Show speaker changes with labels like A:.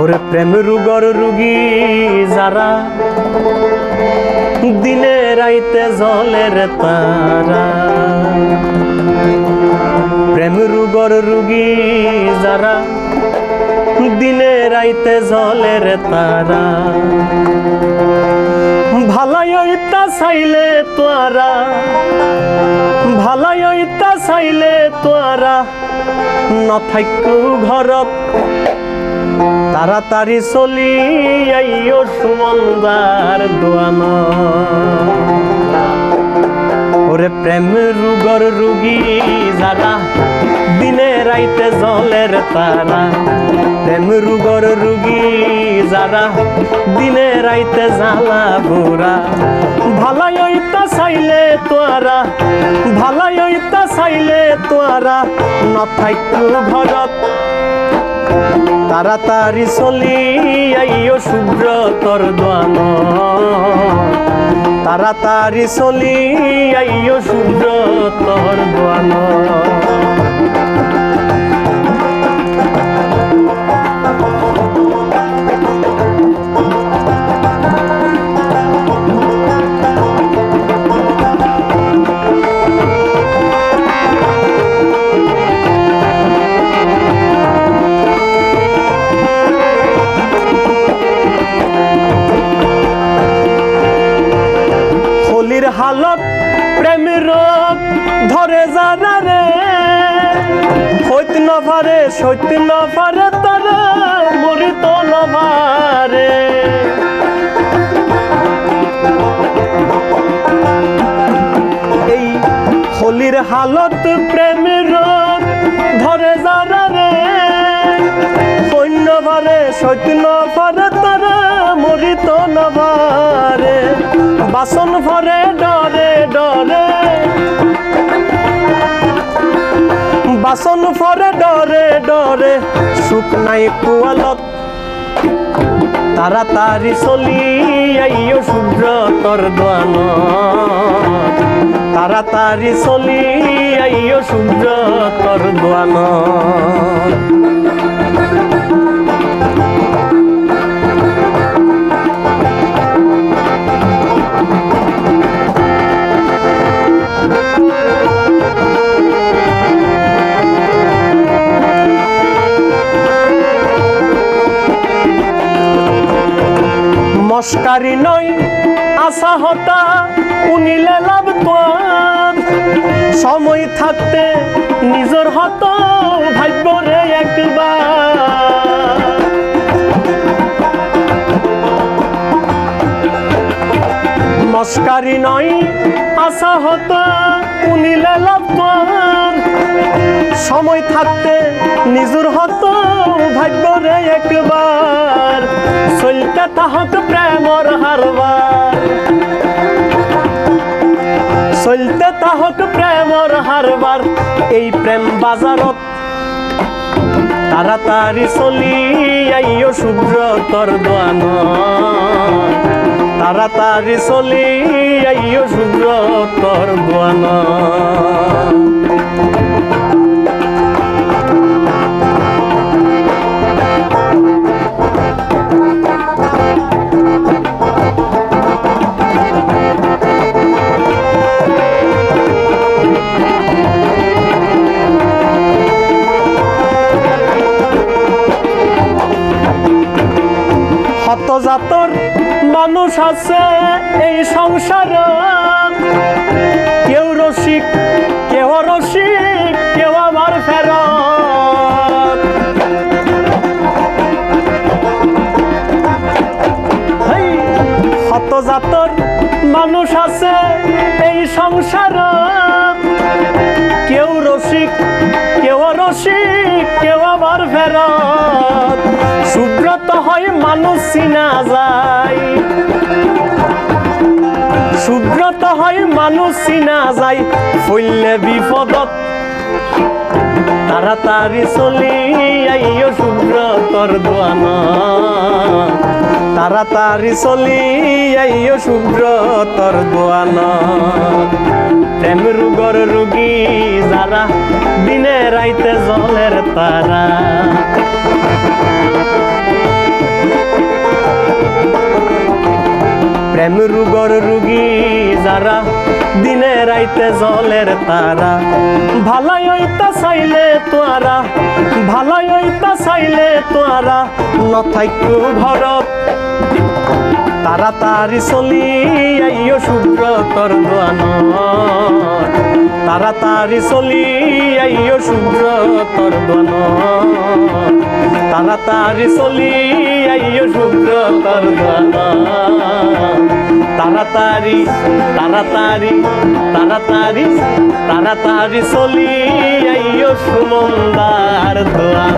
A: ওরে প্রেম রুগর রুগী যারা, দিনে রাইতে জলের তারা। প্রেম রুগর রুগী যারা, দিনে রাইতে জলের তারা। ওইতা চাইলে তোয়ারা, ভালাই ওইতা চাইলে তোয়ারা নথাক্যু ঘৰত তাড়াতাড়ি চলি আইও সুমন্দার দোয়ান। ওরে প্রেম রুগর রুগী যারা, দিনে রাইতে জলের তারা। প্রেম রুগর রুগী যারা দিনে রাইতে জ্বালা বুড়া। ভালাই ওইতা চাইলে তোয়ারা, ভালাই ওইতা চাইলে তোয়ারা নথাক্যু ঘৰত তাড়াতাড়ি চলি আইও শুভ্র তোর দোয়ান। তাড়াতাড়ি চলি আইও শুভ্র হইত নভারে সইত নভারে তারা মরিত নভারে এই হলির হালত প্রেম রোগ ধরে জানা রে সৈন্য ভারে সৈন্য ভারে তারা মরিত নভারে বাসন ভরে ডরে ডরে। বাসন ডরে সুখ নাই কুয়ালত। তাড়াতাড়ি চলি আইও শুভ্র दुआना তারা তাড়াতাড়ি চলি আইও শুভ্র তর দোয়ান মস্কারি নয় আশা হতা উনিলে লাভ সময় থাকতে নিজের হত ভাগ্য রে একবার মস্কারি নয় আশা হতা উনিলে লাভ সময় থাকতে নিজের হত ভাগ্য রে একবার চলতে তাহক প্রেমর হারবার চলতে তাহক প্রেমর হারবার এই প্রেম বাজারত তাড়াতাড়ি চলি আইও শুভ্র তোর দোয়ান। তাড়াতাড়ি চলি আইও শুভ্র তোর দোয়ান। হত জাতর মানুষ আছে এই সংসার। কেউ রসিক কেউ রসিক কেউ আবার ফেরত। হেই, হত জাতর মানুষ আছে এই সংসার। কেউ রসিক কেউ রসিক কেউ আবার ফেরত। সুব্রত হয় মানুষ চিনা যায়। সুব্রত হয় মানুষ চিনা যায়। ফইলে বিপদত তাড়াতাড়ি চলি, আইয় শুভ্র তোর দোয়ানা। তাড়াতাড়ি চলি আইও শুভ্র তোর দোয়ানা। প্রেম রুগর রুগী যারা, দিনে রাইতে জলের তারা। যারা দিনে রাইতে জলের তারা। ভালাই হইতা চাইলে তোয়ারা, ভালাই হইতা চাইলে তোয়ারা। নথাইকু ঘরত তাড়াতাড়ি চলি আইও শুভ্র তোর দোয়ান তাড়াতাড়ি চলি আইও শুভ্র তোর দোয়ান তাড়াতাড়ি চলি শুভ্র তোর দোয়ান তাড়াতাড়ি তাড়াতাড়ি তাড়াতাড়ি তাড়াতাড়ি চলি। আইয় সুমন্দার দোয়ান